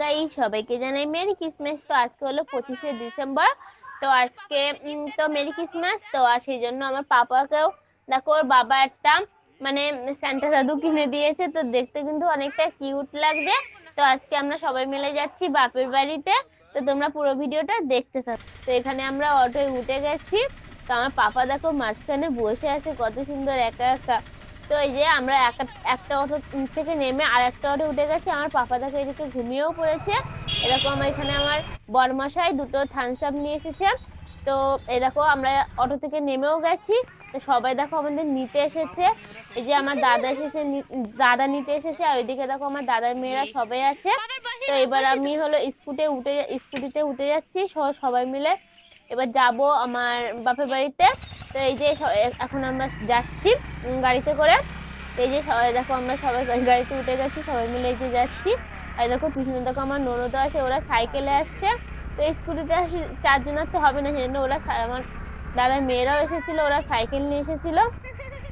গাই, সবাইকে জানাই merry Christmas. তো আজকে হলো পঁচিশে ডিসেম্বর। তো আজকে তো মেরি ক্রিসমাস। তো আর সেই জন্য আমার পাপাকেও, দেখো ওর বাবা একটা মানে স্যান্টা দাদু কিনে দিয়েছে। তো দেখতে কিন্তু অনেকটা কিউট লাগবে। তো আজকে আমরা সবাই মিলে যাচ্ছি বাপের বাড়িতে। তো তোমরা পুরো ভিডিওটা দেখতে থাকো। তো এখানে আমরা অটোয় উঠে গেছি। তো আমার পাপা দেখো মাঝখানে বসে আছে। কত সুন্দর একা একা। তো এই যে আমরা একটা অটো থেকে নেমে আর একটা অটো উঠে গেছি। আমার পাপা দেখো এদিকে ঘুমিয়েও পড়েছে। এরকম এখানে আমার বরমশাই দুটো থামস আপ নিয়ে এসেছে। তো এই দেখো আমরা অটো থেকে নেমেও গেছি। তো সবাই দেখো আমাদের নিতে এসেছে। এই যে আমার দাদা এসেছে দাদা নিতে এসেছে। আর ওইদিকে দেখো আমার দাদার মেয়েরা সবাই আছে। তো এবার আমি হলো স্কুটে উঠে, স্কুটিতে উঠে যাচ্ছি। সবাই মিলে এবার যাব আমার বাপের বাড়িতে। তো এই যে এখন আমরা যাচ্ছি গাড়িতে করে। এই যে সবাই দেখো আমরা সবাই গাড়িতে উঠে গেছি, সবাই মিলে এই যে যাচ্ছি। আর দেখো পিছনে দেখো আমার ননদ আছে, ওরা সাইকেলে আসছে। তো স্কুটিতে আসি চারজনের তো হবে না, সেজন্য ওরা আমার দাদার মেয়েরাও এসেছিল, ওরা সাইকেল নিয়ে এসেছিল।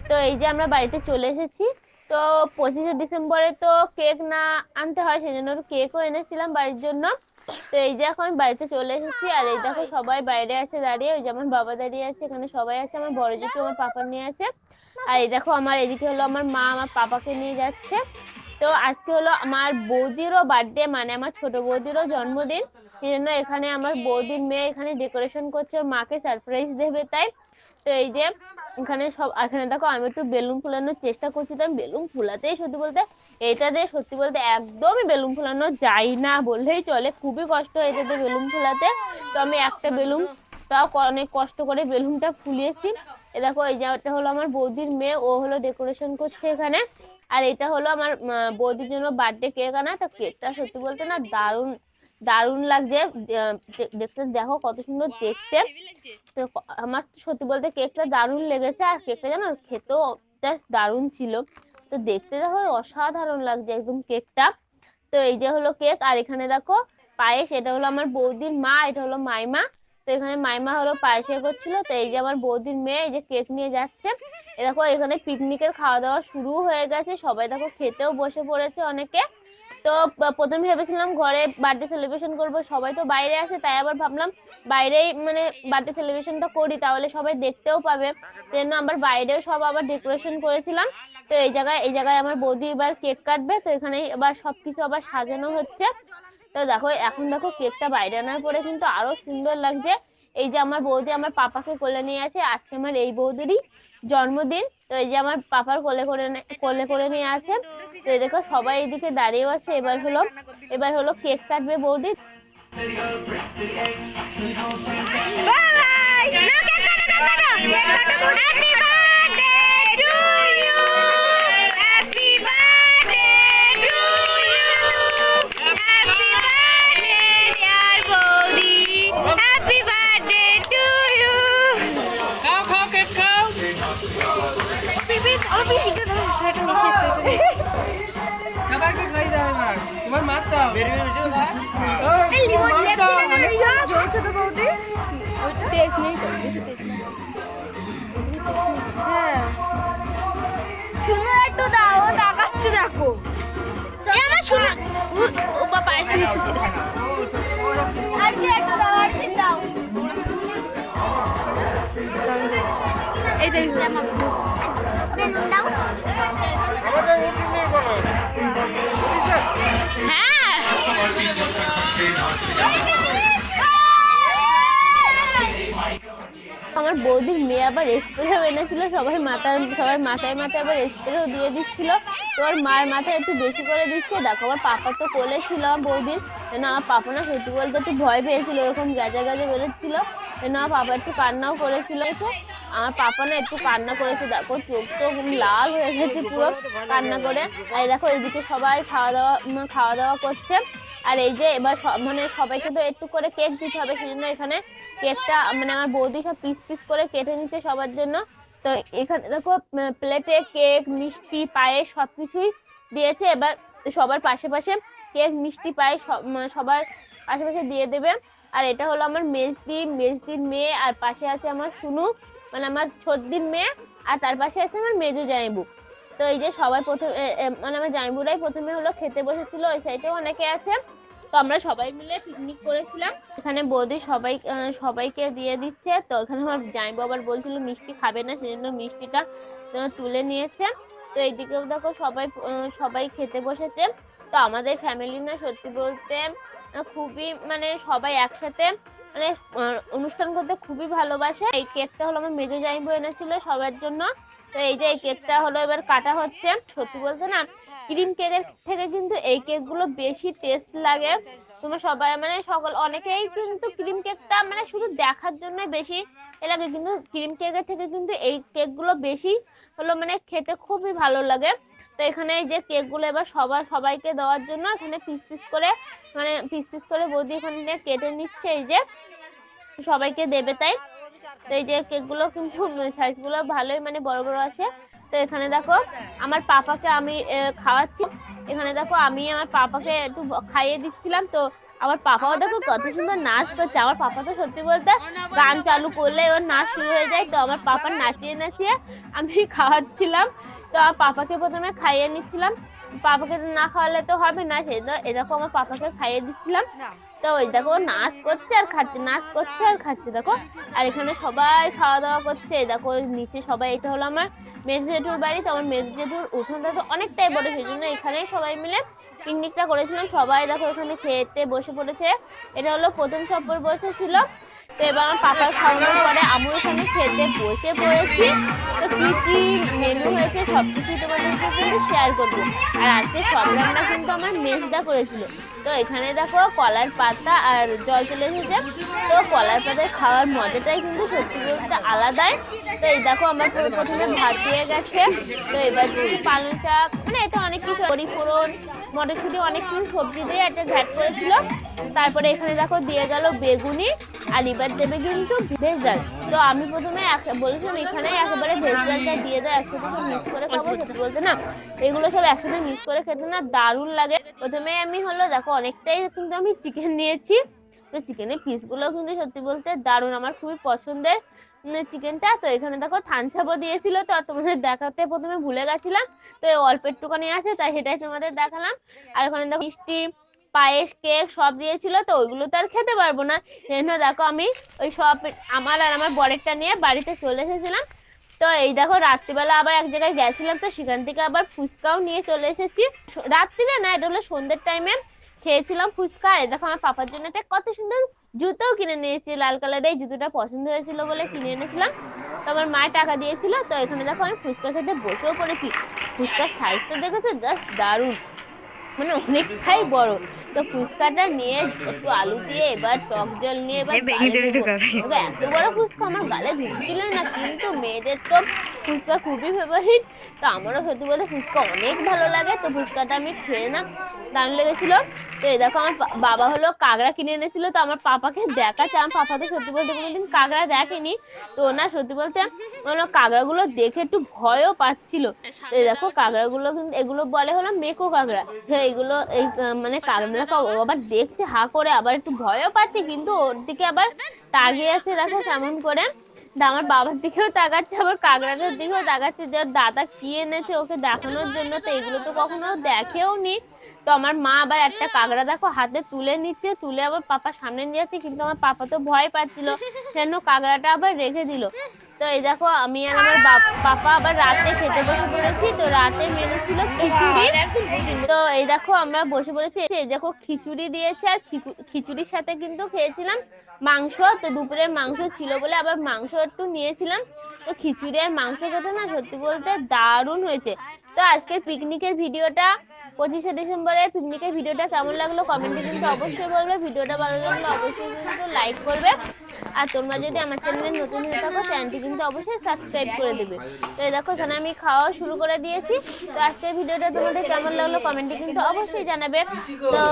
তো এই যে আমরা বাড়িতে চলে এসেছি। তো পঁচিশে ডিসেম্বরে তো কেক না আনতে হয়, সেজন্য কেকও এনেছিলাম বাড়ির জন্য। তো এই যে এখন বাড়িতে চলে এসেছি, আর এই দেখো সবাই বাইরে আছে দাঁড়িয়ে, ওই যেমন বাবা দাঁড়িয়ে আছে, এখানে সবাই আছে, আমার বড় জেঠু, আমার পাপা নিয়ে আছে। আর এই দেখো আমার এদিকে হলো আমার মা, আমার পাপাকে নিয়ে যাচ্ছে। তো আজকে হলো আমার বৌদিরও বার্থডে মানে আমার ছোট বৌদিরও জন্মদিন। সেই জন্য এখানে আমার বৌদির মেয়ে এখানে ডেকোরেশন করছে মাকে সারপ্রাইজ দেবে তাই। তো এই যে এখানে সব এখানে দেখো আমি একটু বেলুন ফুলানোর চেষ্টা করছি তো আমি বেলুন ফুলাতেই সত্যি বলতে এটা দিয়ে সত্যি বলতে একদমই বেলুন ফুলানো যায় না বললেই চলে খুবই কষ্ট হয় এটা দিয়ে বেলুন ফুলাতে। তো আমি একটা বেলুন তাও অনেক কষ্ট করে বেলুনটা ফুলিয়েছি। এ দেখো এই যে এটা হলো আমার বৌদির মেয়ে ও হলো ডেকোরেশন করছে এখানে। আর এটা হলো আমার বৌদির জন্য বার্থডে কেক আনা তো কেকটা সত্যি বলতে না দারুণ দারুণ লাগছে। দেখতে দেখো কত সুন্দর দেখতে। তো আমার সত্যি বলতে কেকটা দারুণ লেগেছে আর কেকটা জানো খেতেও জাস্ট দারুণ ছিল। তো দেখতে দেখো অসাধারণ লাগছে একদম কেকটা তো এই যে হলো কেক আর এখানে দেখো পায়েস এটা হলো আমার বৌদির মা এটা হলো মাইমা। তো এখানে মাইমা হলো পায়েস এ করছিল তো এই যে আমার বৌদির মেয়ে এই যে কেক নিয়ে যাচ্ছে। এ দেখো এখানে পিকনিকের খাওয়া দাওয়া শুরু হয়ে গেছে সবাই দেখো খেতেও বসে পড়েছে অনেকে। তো প্রথমে ভেবেছিলাম ঘরে বার্থডে সেলিব্রেশন করব, সবাই তো বাইরে আছে, তাই আবার ভাবলাম বাইরেই মানে বার্থডে সেলিব্রেশনটা করি, তাহলে সবাই দেখতেও পাবে। জন্য আবার বাইরেও সব আবার ডেকোরেশন করেছিলাম, তো এই জায়গায় এই জায়গায় আমার বৌদি এবার কেক কাটবে, তো এখানে এবার সবকিছু আবার সাজানো হচ্ছে। তো দেখো, এখন দেখো কেকটা বাইরে আনার পরে কিন্তু আরও সুন্দর লাগছে। এই যে আমার বৌদি আমার পাপাকে কোলে নিয়ে আছে আজকে আমার এই বৌদিরই জন্মদিন। তো এই যে আমার পাপার কোলে করে নে- কোলে করে নিয়ে আছে তো এই দেখো সবাই এদিকে দাঁড়িয়েও আছে। এবার হলো এবার হলো কেক কাটবে বৌদি। জ্বলছে তো দাও তাকাচ্ছে দেখো। আমার শুনো দাও আর এটাই বেলুন বৌদির মেয়ে আবার স্প্রেও এনেছিল, সবাই মাথার সবাই মাথায় মাথায় আবার স্প্রেও দিয়ে দিচ্ছিল। তো ওর মায়ের মাথায় একটু বেশি করে দিচ্ছে। দেখো, আমার পাপা তো কোলে ছিল আমার বৌদির। যেন আমার পাপা না সত্যি বলতে একটু ভয় পেয়েছিল ওরকম গাজা গাজা বেরোচ্ছিল। যেন আমার পাপা একটু কান্নাও করেছিল এসে। আমার পাপা না একটু কান্না করেছে, দেখো, চোখ তো লাল হয়ে গেছে পুরো কান্না করে। আর দেখো, এদিকে সবাই খাওয়া দাওয়া খাওয়া দাওয়া করছে। আর এই যে এবার মানে সবাইকে তো একটু করে কেক দিতে হবে সেই জন্য এখানে কেকটা মানে আমার বৌদি সব পিস পিস করে কেটে নিচ্ছে সবার জন্য। তো এখানে দেখো প্লেটে কেক মিষ্টি, পায়েস সব কিছুই দিয়েছে। এবার সবার পাশে পাশে কেক মিষ্টি, পায়েস সব সবার পাশে পাশে দিয়ে দেবে। আর এটা হলো আমার মেজদি, মেজদির মেয়ে, আর পাশে আছে আমার সুনু মানে আমার ছোটদির মেয়ে, আর তার পাশে আছে আমার মেজো জাইবু তো এই যে সবাই প্রথমে মানে আমার জাইবুরাই প্রথমে হলো খেতে বসেছিল, ওই সাইডেও অনেকে আছে। আমরা সবাই মিলে পিকনিক করেছিলাম। এখানে বৌদি সবাই সবাইকে দিয়ে দিচ্ছে। তো এখানে আমার জামাইবাবু আবার বলছিল, মিষ্টি খাবে না সেজন্য মিষ্টিটা তুলে নিয়েছে। তো এইদিকেও দেখো সবাই সবাই খেতে বসেছে। তো আমাদের ফ্যামিলি না সত্যি বলতে খুবই মানে সবাই একসাথে মানে অনুষ্ঠান করতে খুবই ভালোবাসে। এই কেকটা হলো আমার মেজো জামাই জামাইবু এনেছিল সবার জন্য। তো এই যে এই কেকটা হলো এবার কাটা হচ্ছে। সত্যি বলতে না ক্রিম কেকের থেকে কিন্তু এই কেকগুলো বেশি টেস্ট লাগে। তোমরা সবাই মানে সকল, অনেকেই কিন্তু ক্রিম কেকটা মানে শুধু দেখার জন্য বেশি লাগে, কিন্তু ক্রিম কেকের থেকে কিন্তু এই কেকগুলো বেশি হলো মানে খেতে খুবই ভালো লাগে। তো এখানে এই যে কেকগুলো এবার সবাই সবাইকে দেওয়ার জন্য এখানে পিস পিস করে মানে পিস পিস করে বৌদি এখানে কেটে নিচ্ছে এই যে, সবাইকে দেবে তাই। তো এই যে কেকগুলো কিন্তু সাইজগুলো ভালোই মানে বড় বড় আছে। তো এখানে দেখো আমার পাপাকে আমি খাওয়াচ্ছি। এখানে দেখো আমি আমার পাপাকে একটু খাইয়ে দিচ্ছিলাম। তো আমার পাপাও দেখো কত সুন্দর নাচ করছে। আমার পাপা তো সত্যি বলতে গান চালু করলে ওর নাচ শুরু হয়ে যায়। তো আমার পাপা নাচিয়ে নাচিয়ে আমি খাওয়াচ্ছিলাম। তো আমার পাপাকে প্রথমে খাইয়ে নিচ্ছিলাম। পাপাকে তো না খাওয়ালে তো হবে না সেই জন্য এরকম আমার পাপাকে খাইয়ে দিচ্ছিলাম। তো ওই দেখো, নাচ করছে আর খাচ্ছে, নাচ করছে আর খাচ্ছে, দেখো। আর এখানে সবাই খাওয়া দাওয়া করছে দেখো নিচে সবাই, এটা হলো আমার মেজু জেঠুর বাড়ি, তো আমার মেজু জেঠুর উঠোনটা তো অনেকটাই বড়, সেই জন্য এখানেই সবাই মিলে পিকনিকটা করেছিলাম। সবাই দেখো এখানে খেতে বসে পড়েছে। এটা হলো প্রথম সপ্পর বসেছিল। তো এবার আমার পাপার খাওয়ানোর পরে এখানে খেতে বসে পড়েছি তো কি কি মেনু হয়েছে সব কিছুই তোমাদেরকে কিন্তু শেয়ার করব। আর আজকে সব রান্না কিন্তু আমার মেজদা করেছিল। তো এখানে দেখো কলার পাতা আর জল চলে এসেছে। তো কলার পাতায় খাওয়ার মজাটাই কিন্তু সত্যি বলতে আলাদাই। তো এই দেখো আমার পুরো প্রথমে ভাত দিয়ে গেছে। তো এবার পালং শাক মানে এটা অনেক কিছু। পরিপূরণ মটরশুঁটি অনেক কিছু সবজি দিয়ে একটা ঘ্যাট করেছিল তারপরে এখানে দেখো দিয়ে গেল বেগুনি, আর এবার দেবে কিন্তু ভেজাল তো আমি প্রথমে বলেছিলাম এখানে একেবারে ভেজালটা দিয়ে দেয় একসাথে সব মিক্স করে খাব, সত্যি বলতে না। এগুলো সব একসাথে মিক্স করে খেতে না দারুণ লাগে। প্রথমে আমি হলো, দেখো অনেকটাই কিন্তু আমি চিকেন নিয়েছি। তো চিকেনের পিসগুলো কিন্তু সত্যি বলতে দারুণ, আমার খুবই পছন্দের চিকেনটা তো এখানে দেখো থানছাবো দিয়েছিল, তো তোমাদের দেখাতে প্রথমে ভুলে গেছিলাম। তো অল্প একটুখানি আছে, তাই সেটাই তোমাদের দেখালাম। আর ওখানে দেখো মিষ্টি, পায়েস, কেক সব দিয়েছিল, তো ওইগুলো তো আর খেতে পারব না। জন্য দেখো আমি ওই সব আমার আর আমার বরেরটা নিয়ে বাড়িতে চলে এসেছিলাম। তো এই দেখো রাত্রিবেলা আবার এক জায়গায় গেছিলাম, তো সেখান থেকে আবার ফুচকাও নিয়ে চলে এসেছি। রাত্রিরে না, এটা হলো সন্ধ্যের টাইমে খেয়েছিলাম ফুচকা। দেখো আমার পাপার জন্য একটা কত সুন্দর জুতোও কিনে নিয়েছি, লাল কালারের। এই জুতোটা পছন্দ হয়েছিল বলে কিনে এনেছিলাম। তো আমার মা টাকা দিয়েছিল, তো এখানে দেখো আমি ফুচকা খেতে বসেও পড়েছি। ফুচকার সাইজটা দেখেছ? জাস্ট দারুণ। মানে অনেকটাই বড়। তো ফুচকাটা নিয়ে একটু আলু দিয়ে এবার টক জল নিয়ে এবার। তবে এত বড় ফুচকা আমার গালে ঢুকছিল না কিন্তু মেয়েদের তো ফুচকা খুবই ফেভারিট তো আমারও সত্যি বলতে ফুচকা অনেক ভালো লাগে তো ফুচকাটা আমি খেয়ে না দারুণ লেগেছিল। তো এই দেখো আমার বাবা হলো কাঁকড়া কিনে এনেছিল তো আমার পাপাকে দেখাচ্ছে আমার পাপা তো সত্যি বলতে কোনোদিন কাঁকড়া দেখেনি। তো না সত্যি বলতে ওরা কাঁকড়াগুলো দেখে একটু ভয়ও পাচ্ছিল। এই দেখো কাঁকড়াগুলো কিন্তু এগুলো বলে হলো মেকো কাঁকড়া। তো এগুলো এই মানে কাঁকড়া দেখো, ও আবার দেখছে, হা করে আবার একটু ভয়ও পাচ্ছে, কিন্তু ওর দিকে আবার তাকিয়ে আছে, দেখো কেমন করে। আমার বাবার দিকেও তাকাচ্ছে, আবার কাঁকড়াটার দিকেও তাকাচ্ছে, যে দাদা কি এনেছে ওকে দেখানোর জন্য, তো এগুলো তো কখনো দেখেও নি। তো আমার মা আবার একটা কাঁকড়া, দেখো, হাতে তুলে নিচ্ছে, তুলে আবার পাপা সামনে নিয়ে যাচ্ছে, কিন্তু আমার পাপা তো ভয় পাচ্ছিল, সেজন্য কাঁকড়াটা আবার রেখে দিল। তো এই দেখো, আমি আর আমার পাপা আবার রাতে খেতে বসে পড়েছি। তো রাতে মেনু ছিল খিচুড়ি। তো এই দেখো, আমরা বসে পড়েছি। এই দেখো, খিচুড়ি দিয়েছে আর খিচুড়ির সাথে কিন্তু খেয়েছিলাম মাংস। তো দুপুরের মাংস ছিল বলে আবার মাংস একটু নিয়েছিলাম। তো খিচুড়ি আর মাংস খেতে না সত্যি বলতে দারুণ হয়েছে। তো আজকের পিকনিকের ভিডিওটা, পঁচিশে ডিসেম্বরের পিকনিকের ভিডিওটা কেমন লাগল? কমেন্টে কিন্তু অবশ্যই বলবে। ভিডিওটা ভালো লাগলে অবশ্যই কিন্তু লাইক করবে। আর তোমরা যদি আমার চ্যানেলে নতুন হয়ে থাকো চ্যানেলটি কিন্তু অবশ্যই সাবস্ক্রাইব করে দেবে। তো এই দেখো, এখানে আমি খাওয়া শুরু করে দিয়েছি। তো আজকের ভিডিওটা তোমাদের কেমন লাগল কমেন্টে কিন্তু অবশ্যই জানাবে। তো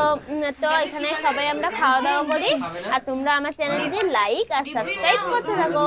তো এখানে সবাই আমরা খাওয়া দাওয়া করি। আর তোমরা আমার চ্যানেলটি লাইক আর সাবস্ক্রাইব করতে থাকো।